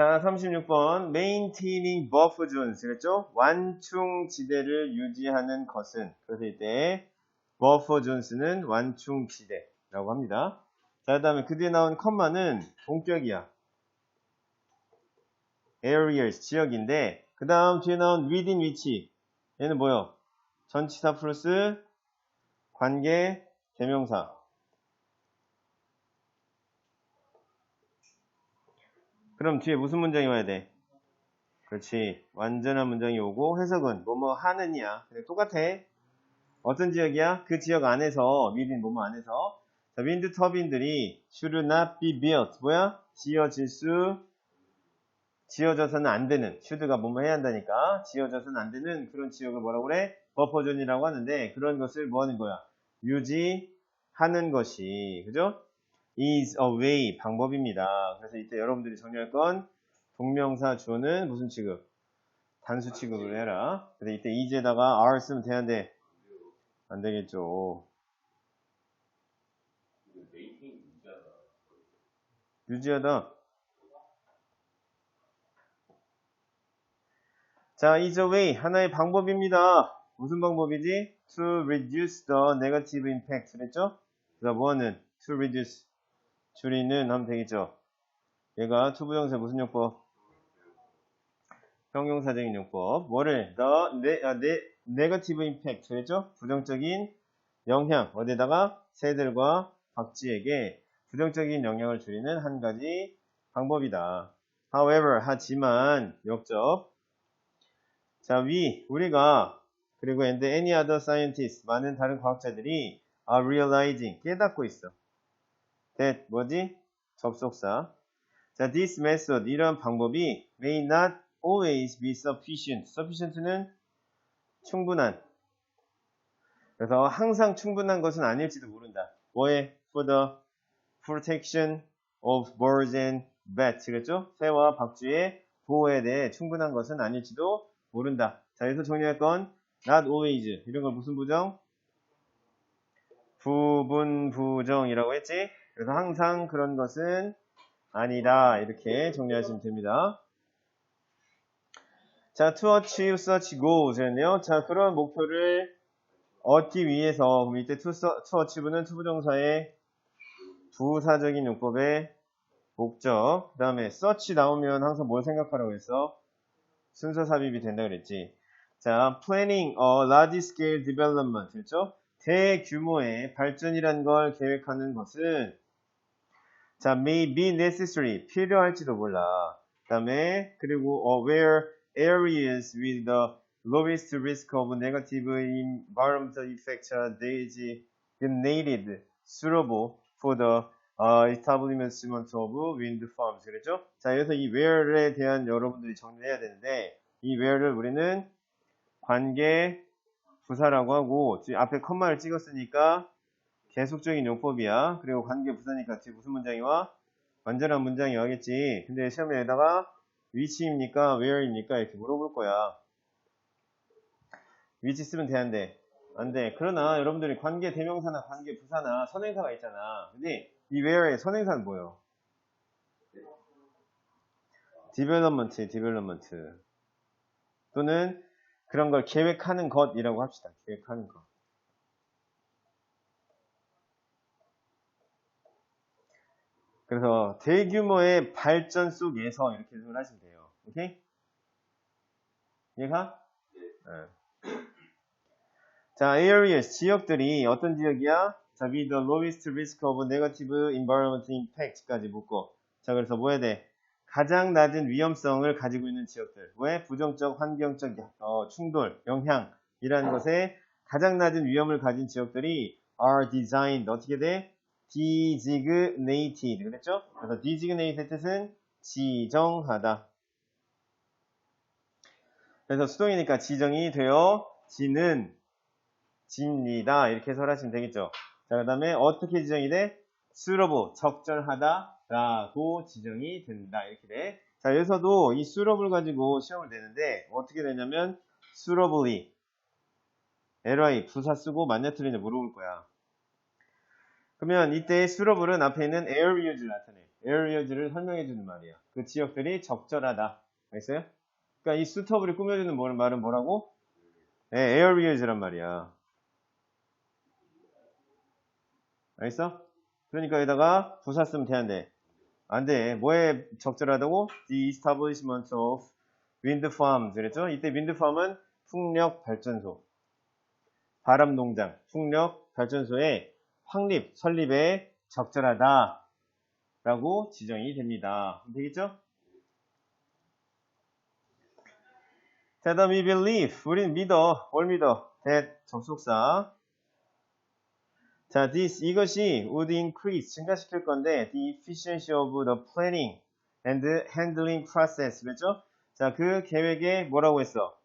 자, 36번. maintaining buffer zones. 그랬죠? 완충 지대를 유지하는 것은. 그래서 이때 buffer zones는 완충 지대라고 합니다. 자, 그 다음에 그 뒤에 나온 컴마는 동격이야. areas, 지역인데, 그 다음 뒤에 나온 within 위치. 얘는 뭐요? 전치사 플러스 관계 대명사. 그럼 뒤에 무슨 문장이 와야 돼? 그렇지. 완전한 문장이 오고 해석은 뭐뭐 하느냐. 그래, 똑같아. 어떤 지역이야? 그 지역 안에서 미린 뭐뭐 안에서 자, 윈드 터빈들이 should not be built. 뭐야? 지어질 수 지어져서는 안 되는 should가 뭐뭐 해야 한다니까 지어져서는 안 되는 그런 지역을 뭐라고 그래? 버퍼존이라고 하는데 그런 것을 뭐 하는 거야? 유지하는 것이 그죠? Is a way 방법입니다. 그래서 이때 여러분들이 정리할 건 동명사 주어는 무슨 취급? 단수 취급을 해라. 그래서 이때 is에다가 are 쓰면 되는데 안 되겠죠. 유지하다. 자, is a way 하나의 방법입니다. 무슨 방법이지? To reduce the negative impact 그랬죠? 그래서 뭐는 to reduce 줄이는 하면 되겠죠. 얘가 투부정사 무슨 용법? 형용사적인 용법. 뭐를 the 네, 아, 네, negative impact 그랬죠? 부정적인 영향 어디다가 새들과 박쥐에게 부정적인 영향을 줄이는 한 가지 방법이다. However, 하지만 역접. 자, we 우리가 그리고 and any other scientists 많은 다른 과학자들이 are realizing 깨닫고 있어. That 뭐지? 접속사. 자, this method 이런 방법이 may not always be sufficient. sufficient는 충분한. 그래서 항상 충분한 것은 아닐지도 모른다. 뭐에? for the protection of birds and bats. 그랬죠? 새와 박쥐의 보호에 대해 충분한 것은 아닐지도 모른다. 자, 여기서 정리할 건 not always. 이런 걸 무슨 부정? 부분 부정이라고 했지? 그래서 항상 그런 것은 아니다. 이렇게 정리하시면 됩니다. 자, to achieve such goals 였네요. 자, 그런 목표를 얻기 위해서 이때 to, to achieve는 투부정사의 부사적인 용법의 목적 그 다음에 such 나오면 항상 뭘 생각하라고 했어? 순서 삽입이 된다 그랬지. 자, planning a large scale development 그렇죠? 대규모의 발전이란 걸 계획하는 것은 자, may be necessary 필요할지도 몰라. 그다음에 그리고 uh, where areas with the lowest risk of negative environmental effects are designated suitable for the uh, establishment of wind farms. 그랬죠? 자, 여기서 이 where에 대한 여러분들이 정리해야 되는데 이 where를 우리는 관계 부사라고 하고 앞에 컴마를 찍었으니까 계속적인 용법이야. 그리고 관계 부사니까 뒤에 무슨 문장이 와? 완전한 문장이 와겠지. 근데 시험에 다가 위치입니까? where입니까? 이렇게 물어볼 거야. 위치 쓰면 되는데 안 돼. 그러나 여러분들이 관계 대명사나 관계 부사나 선행사가 있잖아. 근데 이 where의 선행사는 뭐예요? development, development. 또는 그런 걸 계획하는 것이라고 합시다. 계획하는 것. 그래서 대규모의 발전 속에서 이렇게 해석을 하시면 돼요. 오케이? 이해가? 네. 자, areas, 지역들이 어떤 지역이야? 자, with the lowest risk of negative environmental impact까지 묻고. 자, 그래서 뭐 해야 돼? 가장 낮은 위험성을 가지고 있는 지역들. 왜? 부정적, 환경적 어, 충돌, 영향이라는 것에 가장 낮은 위험을 가진 지역들이 are designed. 어떻게 돼? Designated. 그랬죠? 그래서 designated 뜻은 지정하다. 그래서 수동이니까 지정이 되어 지는 집니다. 이렇게 해설하시면 되겠죠. 자, 그 다음에 어떻게 지정이 돼? 수로브, 적절하다 라고 지정이 된다. 이렇게 돼. 자, 여기서도 이 수로브를 가지고 시험을 내는데 어떻게 되냐면 수로브리 ly 부사 쓰고 맞냐 틀리냐 물어볼 거야. 그러면 이때 수로블은 앞에 있는 use를 나타내. areas를 설명해 주는 말이야. 그 지역들이 적절하다. 알겠어요? 그러니까 이 suitable이 꾸며주는 뭐- 말은 뭐라고? 네, areas란 말이야. 알겠어? 그러니까 여기다가 부사 쓰면 되는데 안 돼. 뭐에 적절하다고? The establishment of wind farms 그랬죠? 이때 wind farm은 풍력 발전소, 바람 농장, 풍력 발전소의 확립, 설립에 적절하다 라고 지정이 됩니다. 되겠죠? 자, 다음 we believe. 우린 믿어. 뭘 믿어? that 접속사. 자, this 이것이 would increase 증가시킬 건데 the efficiency of the planning and handling process 그렇죠? 자, 그 계획에 뭐라고 했어?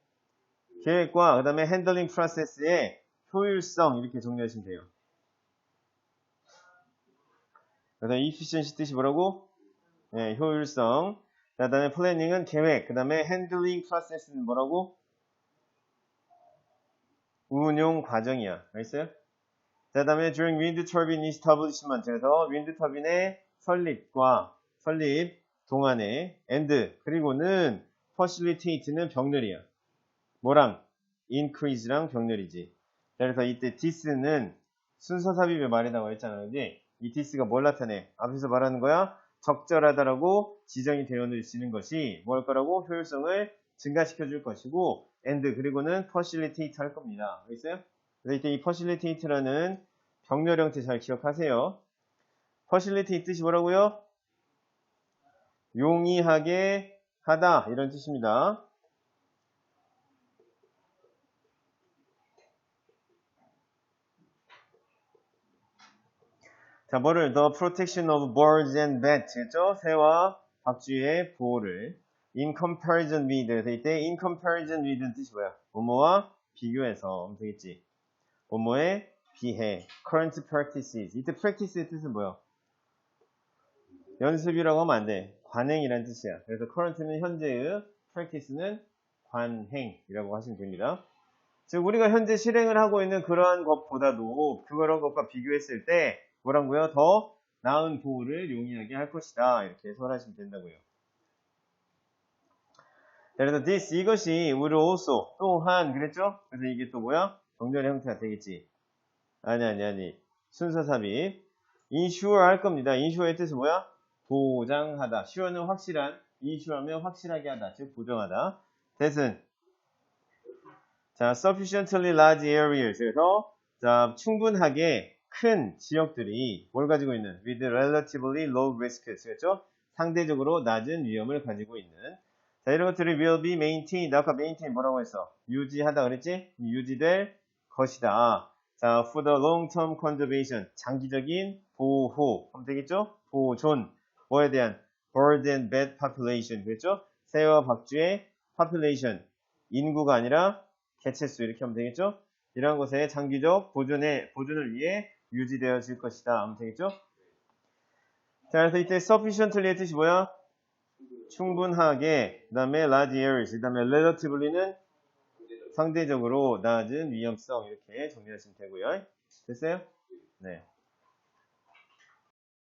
계획과 그다음에 handling process의 효율성 이렇게 정리하시면 돼요. 그 다음에 efficiency 뜻이 뭐라고? 네, 효율성. 자, 그다음에 planning은 계획. 그 다음에 handling process는 뭐라고? 운용 과정이야. 알겠어요? 자, 그다음에 during wind turbine establishment 그래서 윈드 터빈의 설립과 설립 동안에 and 그리고는 facilitate는 병렬이야. 뭐랑 increase랑 병렬이지. 자, 그래서 이때 this는 순서 삽입의 말이라고 했잖아. 근데 이 this가 뭘 나타내? 앞에서 말하는 거야. 적절하다라고 지정이 되어지는 것이 뭘 거라고 효율성을 증가시켜 줄 것이고 and 그리고는 facilitate 할 겁니다. 알겠어요? 그래서 이때 이 facilitate라는 병렬 형태 잘 기억하세요. facilitate 뜻이 뭐라고요? 용이하게 하다 이런 뜻입니다. 자, 뭐를 the protection of birds and bats 죠 새와 박쥐의 보호를 in comparison with 그래서 이때 in comparison with는 뜻이 뭐야? 뭐뭐와 비교해서 되겠지. 뭐뭐에 비해 current practices 이때 practice의 뜻은 뭐야? 연습이라고 하면 안 돼. 관행이란 뜻이야. 그래서 current는 현재의 practice는 관행이라고 하시면 됩니다. 즉 우리가 현재 실행을 하고 있는 그러한 것보다도 그런 것과 비교했을 때 뭐라고요? 더 나은 보호를 용이하게 할 것이다. 이렇게 해석하시면 된다고요. 자, 그래서 this 이것이 will also 또한 그랬죠? 그래서 이게 또 뭐야? 정렬의 형태가 되겠지. 아니 아니 아니 순서 삽입. ensure 할 겁니다. ensure의 뜻은 뭐야? 보장하다. sure는 확실한. ensure하면 확실하게 하다. 즉 보장하다. that은 자 sufficiently large areas 그래서 자 충분하게 큰 지역들이 뭘 가지고 있는 with relatively low risks 그렇죠? 상대적으로 낮은 위험을 가지고 있는 자 이런 것들이 will be maintained 아까 maintain 뭐라고 했어? 유지하다 그랬지? 유지될 것이다 자 for the long term conservation 장기적인 보호 하면 되겠죠? 보존 뭐에 대한 bird and bat population 그랬죠? 새와 박쥐의 population 인구가 아니라 개체수 이렇게 하면 되겠죠? 이러한 것의 장기적 보존에, 보존을 위해 유지되어질 것이다. 하면 되겠죠? 자, 그래서 이때 sufficiently의 뜻이 뭐야? 충분하게, 그 다음에 large areas, 그 다음에 relatively는 상대적으로 낮은 위험성 이렇게 정리하시면 되고요. 됐어요? 네.